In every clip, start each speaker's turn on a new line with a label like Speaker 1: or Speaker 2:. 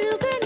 Speaker 1: முருகன்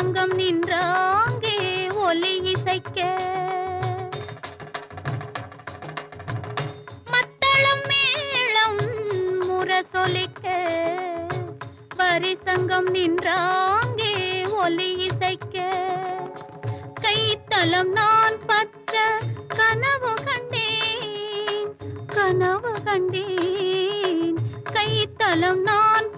Speaker 1: சங்கம் நின்றாங்கே ஒலி இசைக்க. மத்தளம் மேளம் முரசொலிக்க வரி சங்கம் நின்றாங்கே ஒலி இசைக்க. கைத்தளம் நான் பற்ற கனவு கண்டேன். கனவு கண்டேன். கைத்தளம் நான்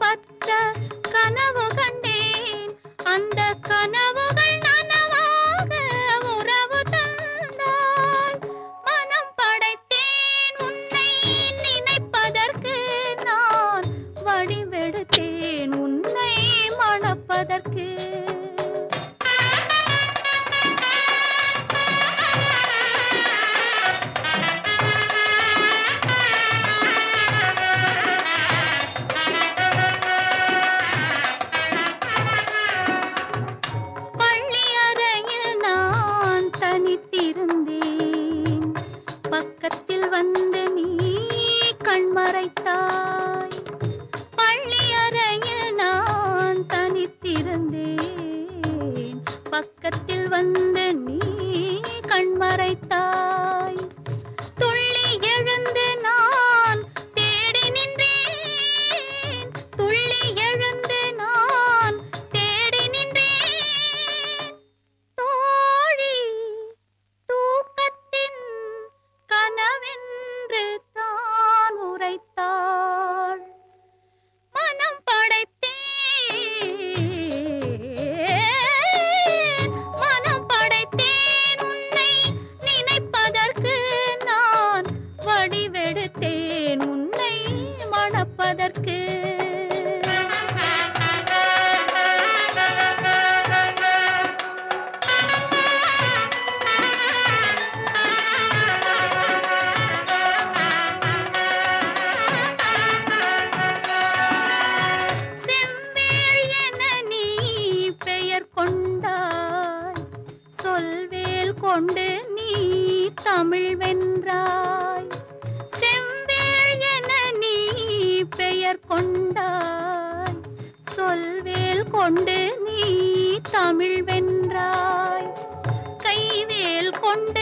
Speaker 2: பக்கத்தில் வந்து நீ கண்மறைத்தாய் கொண்டு நீ தமிழ் வென்றாய். செவ்வேல் என நீ பெயர் கொண்டாய். சொல்வேல் கொண்டு நீ தமிழ் வென்றாய். கைவேல் கொண்டு